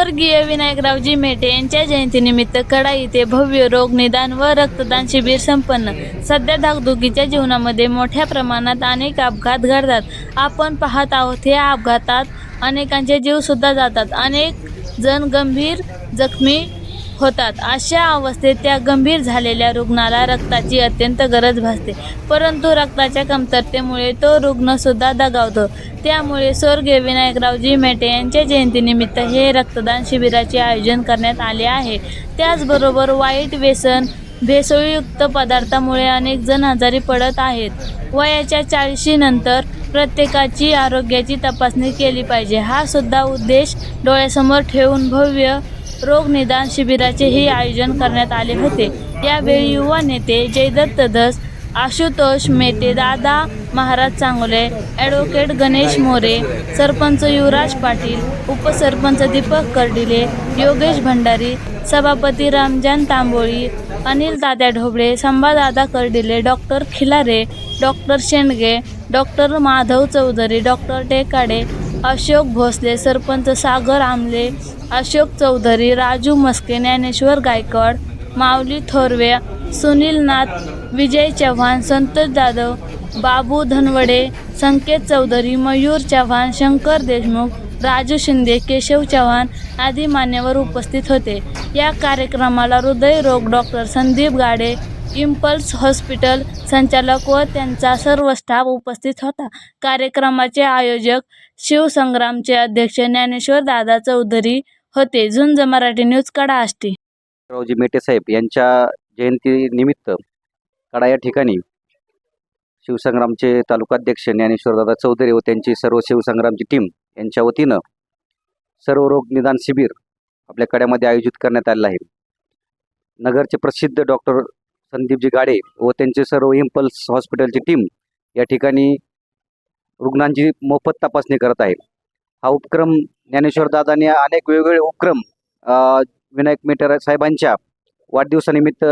स्वर्गीय विनायकरावजी मेटे यांच्या जयंतीनिमित्त कडा येथे भव्य रोग निदान व रक्तदान शिबिर संपन्न. सध्या धाकधुकीच्या जीवनामध्ये मोठ्या प्रमाणात अनेक अपघात घडतात. आपण पाहत आहोत या अपघातात अनेकांचे जीवसुद्धा जातात. अनेक जण गंभीर जखमी होतात. अशा अवस्थेत त्या गंभीर झालेल्या रुग्णाला रक्ताची अत्यंत गरज भासते. परंतु रक्ताच्या कमतरतेमुळे तो रुग्णसुद्धा दगावतो. त्यामुळे स्वर्गीय विनायकरावजी मेटे यांच्या जयंतीनिमित्त हे रक्तदान शिबिराचे आयोजन करण्यात आले आहे. त्याचबरोबर वाईट व्यसन भेसळयुक्त पदार्थामुळे अनेक जण आजारी पडत आहेत. वयाच्या चाळीशीनंतर प्रत्येकाची आरोग्याची तपासणी केली पाहिजे. हा सुद्धा उद्देश डोळ्यासमोर ठेवून भव्य रोगनिदान शिबिराचेही आयोजन करण्यात आले होते. यावेळी युवा नेते जयदत्त धस आशुतोष मेटे दादा महाराज चांगले ॲडव्होकेट गणेश मोरे सरपंच युवराज पाटील उपसरपंच दीपक कर्डिले योगेश भंडारी सभापती रामजान तांबोळी अनिल दादा Dhoble Sambhadada Kardile doctor Khilare doctor Shendge doctor Madhav Chaudhari doctor Tekade Ashok Bhosale sarpanch Sagar Amle Ashok Chaudhari Raju Maske Dnyaneshwar Gaikwad माऊली थोरवे सुनील नाथ विजय चव्हाण संतोष जाधव बाबू धनवडे संकेत चौधरी मयूर चव्हाण शंकर देशमुख राजू शिंदे केशव चव्हाण आदी मान्यवर उपस्थित होते. या कार्यक्रमाला हृदयरोग doctor Sandeep Gade impulse hospital संचालक व त्यांचा सर्व स्टाफ उपस्थित होता. कार्यक्रमाचे आयोजक शिवसंग्रामचे अध्यक्ष ज्ञानेश्वर दादा चौधरी होते. झुंज मराठी न्यूज कडा आष्टी रावजी मेटे साहेब यांच्या जयंतीनिमित्त कडा या ठिकाणी शिवसंग्रामचे तालुकाध्यक्ष ज्ञानेश्वरदादा चौधरी व त्यांची सर्व शिवसंग्रामची टीम यांच्या वतीनं सर्व रोग निदान शिबिर आपल्या कड्यामध्ये आयोजित करण्यात आलेलं आहे. नगरचे प्रसिद्ध डॉक्टर संदीपजी गाडे व त्यांचे सर्व इम्पल्स हॉस्पिटलची टीम या ठिकाणी रुग्णांची मोफत तपासणी करत आहे हा उपक्रम ज्ञानेश्वर दादांनी अनेक वेगवेगळे उपक्रम विनायक मेटर साहेबांच्या वाढदिवसानिमित्त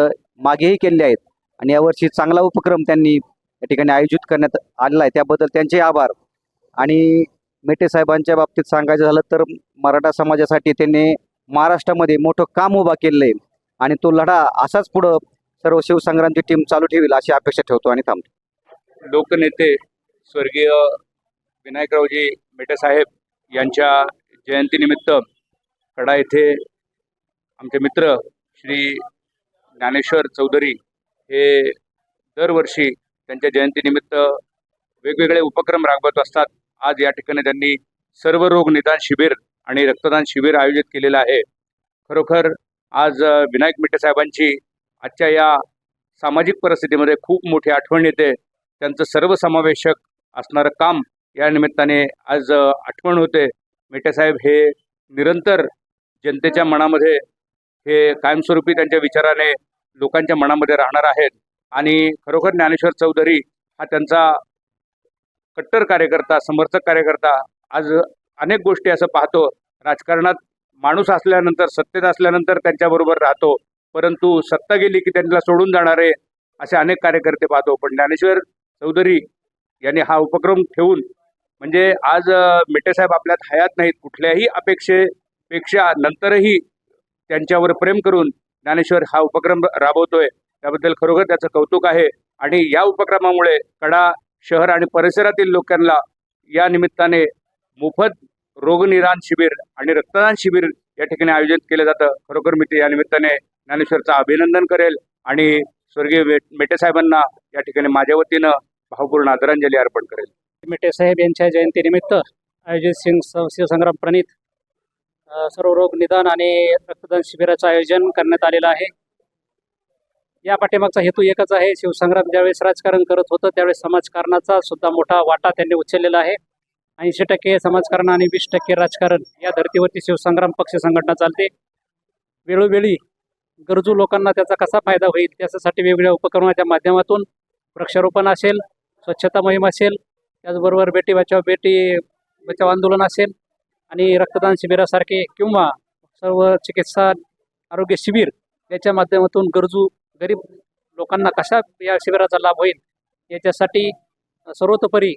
मागेही केलेले आहेत. आणि यावर्षी चांगला उपक्रम त्यांनी या ठिकाणी आयोजित करण्यात आलेला आहे. त्याबद्दल त्यांचे आभार. आणि मेटे साहेबांच्या बाबतीत सांगायचं झालं तर मराठा समाजासाठी त्यांनी महाराष्ट्रामध्ये मोठं काम उभा केलेलं आहे आणि तो लढा असाच पुढं सर्व शिवसंग्रामची टीम चालू ठेवील अशी अपेक्षा ठेवतो आणि थांबतो. लोकनेते स्वर्गीय विनायकरावजी मेटेसाहेब यांच्या जयंतीनिमित्त कडा येथे आमचे मित्र श्री ज्ञानेश्वर चौधरी हे दरवर्षी त्यांच्या जयंतीनिमित्त वेगवेगळे उपक्रम राबवत असतात. आज या ठिकाणी त्यांनी सर्व रोग निदान शिबिर आणि रक्तदान शिबिर आयोजित केलेलं आहे. खरोखर आज विनायक मेटे साहेबांची आजच्या या सामाजिक परिस्थितीमध्ये खूप मोठी आठवण येते. त्यांचं सर्वसमावेशक असणारं काम या निमित्ताने आज आठवण होते. मेटेसाहेब हे निरंतर जनतेच्या मनामध्ये हे कायमस्वरूपी त्यांच्या विचाराने लोकांच्या मनामध्ये राहणार आहेत. आणि खरोखर ज्ञानेश्वर चौधरी हा त्यांचा कट्टर कार्यकर्ता समर्थक कार्यकर्ता. आज अनेक गोष्टी असं पाहतो. राजकारणात माणूस असल्यानंतर सत्तेत असल्यानंतर त्यांच्याबरोबर राहतो. परंतु सत्ता गेली की त्यांना सोडून जाणारे असे अनेक कार्यकर्ते पाहतो. पण ज्ञानेश्वर चौधरी यांनी हा उपक्रम ठेवून म्हणजे आज अ, मेटेसाहेब आपल्यात हयात नाहीत. कुठल्याही अपेक्षेपेक्षा नंतरही त्यांच्यावर प्रेम करून ज्ञानेश्वर हा उपक्रम राबवतोय. त्याबद्दल खरोखर त्याचं कौतुक आहे. आणि या उपक्रमामुळे कडा शहर आणि परिसरातील लोकांना या निमित्ताने मोफत रोगनिदान शिबिर आणि रक्तदान शिबिर या ठिकाणी आयोजित केलं जातं. खरोखर मी ते या निमित्ताने ज्ञानेश्वरचं अभिनंदन करेल आणि स्वर्गीय मेटे साहेबांना या ठिकाणी माझ्या वतीनं भावपूर्ण आदरांजली अर्पण करेल. मेटे साहेब यांच्या जयंतीनिमित्त आयोजित सिंग शिवसंग्राम प्रणित सर्व रोग निदान आणि रक्तदान शिबिराचं आयोजन करण्यात आलेलं आहे. या पाठीमागचा हेतू एकच आहे. शिवसंग्राम ज्यावेळेस राजकारण करत होतं त्यावेळेस समाजकारणाचा सुद्धा मोठा वाटा त्यांनी उचललेला आहे. ऐंशी टक्के समाजकारण आणि वीस टक्के राजकारण या धर्तीवरती शिवसंग्राम पक्ष संघटना चालते. वेळोवेळी गरजू लोकांना त्याचा कसा फायदा होईल त्याच्यासाठी वेगवेगळ्या उपक्रमाच्या माध्यमातून वृक्षारोपण असेल स्वच्छता मोहीम असेल त्याचबरोबर बेटी बचाव बेटी बचाव आंदोलन असेल आणि रक्तदान शिबिरासारखे किंवा सर्व चिकित्सा आरोग्य शिबिर याच्या माध्यमातून गरजू गरीब लोकांना कशा या शिबिराचा लाभ होईल याच्यासाठी सर्वतोपरी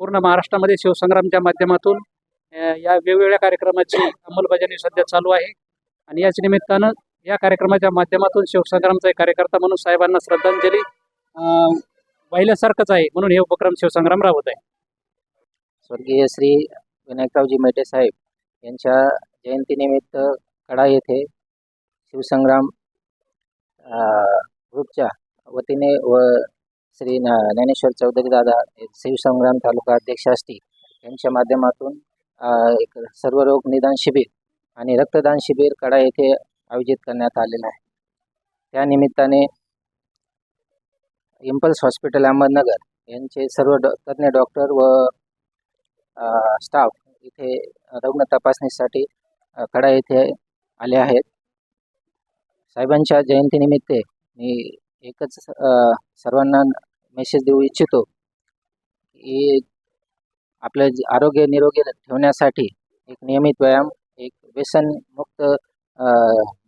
पूर्ण महाराष्ट्रामध्ये शिवसंग्रामच्या माध्यमातून या वेगवेगळ्या कार्यक्रमाची अंमलबजावणी सध्या चालू आहे. आणि याच निमित्तानं या कार्यक्रमाच्या माध्यमातून शिवसंग्रामचा एक कार्यकर्ता म्हणून साहेबांना श्रद्धांजली अ, वाहिल्यासारखंच आहे म्हणून हे उपक्रम शिवसंग्राम राबवत आहे. स्वर्गीय श्री विनायकरावजी मेटे साहेब यांच्या जयंतीनिमित्त कडा येथे शिवसंग्राम ग्रुपच्या वतीने व श्री ना ज्ञानेश्वर चौधरी दादा शिवसंग्राम तालुका अध्यक्ष असतील यांच्या माध्यमातून एक सर्व रोग निदान शिबिर आणि रक्तदान शिबिर कडा येथे आयोजित करण्यात आलेलं आहे. त्या निमित्ताने इम्पल्स हॉस्पिटल अहमदनगर यांचे सर्व डॉ तज्ज्ञ डॉक्टर व स्टाफ इथे रुग्ण तपासणीसाठी खडा कडा येथे आले आहेत. साहेबांच्या जयंतीनिमित्त मी एकच सर्वांना मेसेज देऊ इच्छितो की आपलं आरोग्य निरोगी ठेवण्यासाठी एक नियमित व्यायाम एक व्यसनमुक्त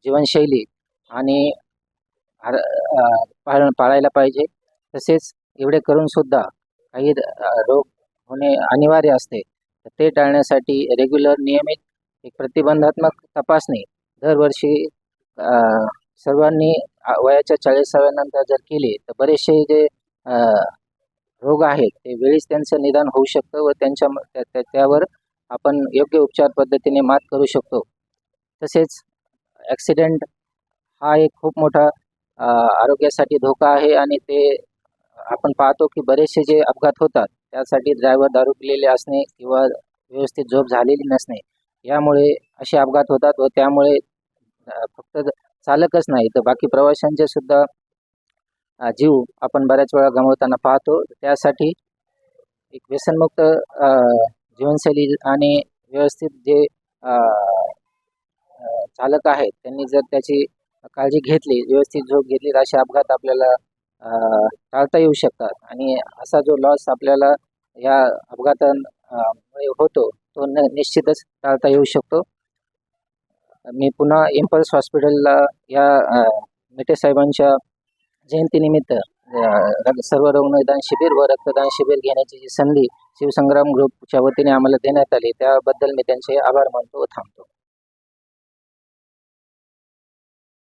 जीवनशैली आणि आर पाळ पाळायला पाहिजे. तसेच एवढे करून सुद्धा काही रोग होणे अनिवार्य असते. ते टाळण्यासाठी रेग्युलर नियमित एक प्रतिबंधात्मक तपासणी दरवर्षी सर्वांनी वयाच्या चाळीसाव्यानंतर जर केली तर बरेचसे जे रोग आहेत ते वेळीच त्यांचं निदान होऊ शकतं व त्यांच्या त्या- त्यावर आपण योग्य उपचार पद्धतीने मात करू शकतो. तसेच ॲक्सिडेंट हा एक खूप मोठा आरोग्यासाठी धोका आहे आणि ते आपण पाहतो की बरेचसे जे अपघात होतात त्यासाठी ड्रायव्हर दारू पिलेले असणे किंवा व्यवस्थित झोप झालेली नसणे यामुळे असे अपघात होतात व त्यामुळे फक्त चालकच नाही तर बाकी प्रवाशांचे सुद्धा जीव आपण बऱ्याच वेळा गमावताना पाहतो. त्यासाठी एक व्यसनमुक्त जीवनशैली आणि व्यवस्थित जे चालक आहेत त्यांनी जर त्याची काळजी घेतली व्यवस्थित झोप घेतली तर असे अपघात आपल्याला टाळता येऊ शकतात. आणि असा जो लॉस आपल्याला या अपघातांमुळे होतो तो न निश्चितच टाळता येऊ शकतो. मी पुन्हा इम्पल्स हॉस्पिटलला या अ, मेटे साहेबांच्या जयंतीनिमित्त सर्व रुग्णदान शिबिर व रक्तदान शिबिर घेण्याची जी संधी शिवसंग्राम ग्रुपच्या वतीने आम्हाला देण्यात आली त्याबद्दल मी त्यांचे आभार मानतो व थांबतो.